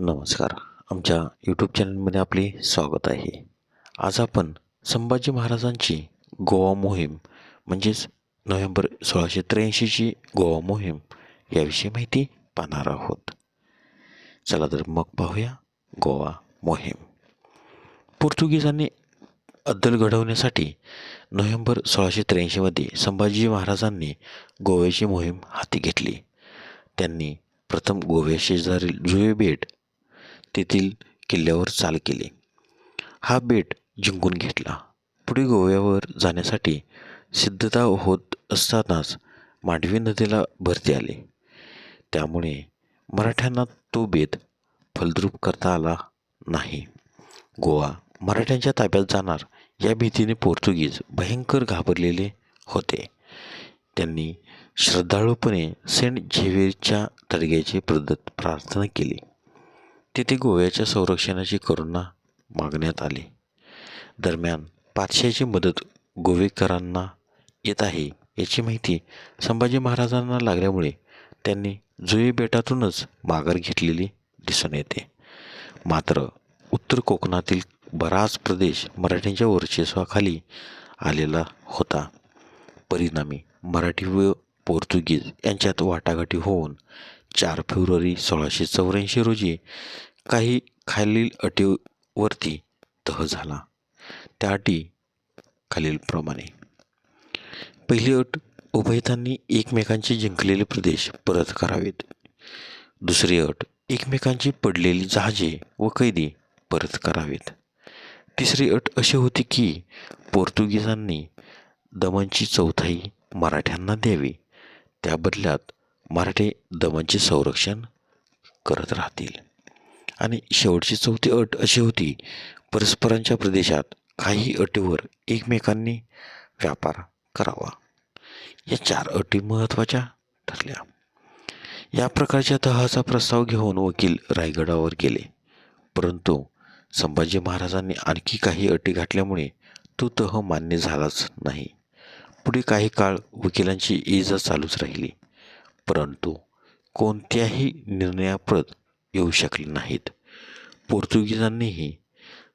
नमस्कार. आमच्या यूट्यूब चॅनलमध्ये आपले स्वागत आहे. आज आपण संभाजी महाराजांची गोवा मोहीम म्हणजेच नोव्हेंबर सोळाशे त्र्याऐंशीची गोवा मोहीम याविषयी माहिती पाहणार आहोत. चला तर मग पाहूया गोवा मोहीम. पोर्तुगीजांनी अद्दल घडवण्यासाठी नोव्हेंबर सोळाशे त्र्याऐंशीमध्ये संभाजी महाराजांनी गोव्याची मोहीम हाती घेतली. त्यांनी प्रथम गोव्या शेजारील बेट तेथील किल्ल्यावर चाल केली. हा बेट जिंकून घेतला. पुढे गोव्यावर जाण्यासाठी सिद्धता होत असतानाच मांडवी नदीला भरती आली. त्यामुळे मराठ्यांना तो बेत फलद्रूप करता आला नाही. गोवा मराठ्यांच्या ताब्यात जाणार या भीतीने पोर्तुगीज भयंकर घाबरलेले होते. त्यांनी श्रद्धाळूपणे सेंट झेवियरच्या तडग्याची प्रदत प्रार्थना केली. तेथे गोव्याच्या संरक्षणाची करुणा मागण्यात आली. दरम्यान पाचशेची मदत गोवेकरांना येत आहे याची माहिती संभाजी महाराजांना लागल्यामुळे त्यांनी जुई बेटातूनच माघार घेतलेली दिसून येते. मात्र उत्तर कोकणातील बराच प्रदेश मराठ्यांच्या वर्चस्वाखाली आलेला होता. परिणामी मराठी व पोर्तुगीज यांच्यात वाटाघाटी होऊन चार फेब्रुवारी सोळाशे चौऱ्याऐंशी रोजी काही खालील अटीवरती तह झाला. त्या अटी खालीलप्रमाणे. पहिली अट उभयतांनी एकमेकांचे जिंकलेले प्रदेश परत करावेत. दुसरी अट एकमेकांची पडलेली जहाजे व कैदी परत करावेत. तिसरी अट अशी होती की पोर्तुगीजांनी दमनची चौथाई मराठ्यांना द्यावी. त्या बदल्यात मराठे दमनचे संरक्षण करत राहतील. आणि शेवटची चौथी अट अशी होती परस्परांच्या प्रदेशात काही अटीवर एकमेकांनी व्यापार करावा. या चार अटी महत्त्वाच्या ठरल्या. या प्रकारच्या तहाचा प्रस्ताव घेऊन वकील रायगडावर गेले. परंतु संभाजी महाराजांनी आणखी काही अटी घातल्यामुळे तो तह मान्य झालाच नाही. पुढे काही काळ वकिलांची इजा चालूच राहिली. परंतु कोणत्याही निर्णयाप्रत येऊ शकले नाहीत. पोर्तुगीजांनीही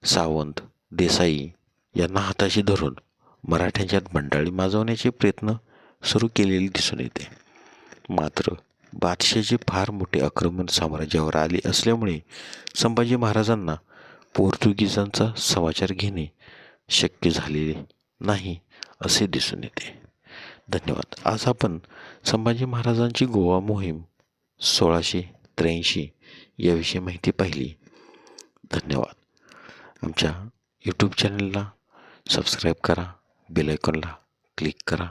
सावंत देसाई यांना हाताशी धरून मराठ्यांच्यात बंडाळी माजवण्याचे प्रयत्न सुरू केलेले दिसून येते. मात्र बादशाहचे फार मोठे आक्रमण साम्राज्यावर आले असल्यामुळे संभाजी महाराजांना पोर्तुगीजांचा समाचार घेणे शक्य झालेले नाही असे दिसून येते. धन्यवाद. आज आपण संभाजी महाराजांची गोवा मोहीम सोळाशे त्र्याऐंशी याविषयी माहिती पाहिली. धन्यवाद. आमच्या यूट्यूब चॅनलला सबस्क्राईब करा बेलायकॉनला क्लिक करा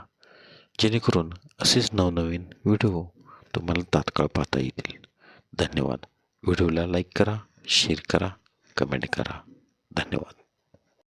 जेणेकरून असेच नवनवीन व्हिडिओ तुम्हाला तात्काळ पाहता येतील. धन्यवाद. व्हिडिओला लाईक करा शेअर करा कमेंट करा. धन्यवाद.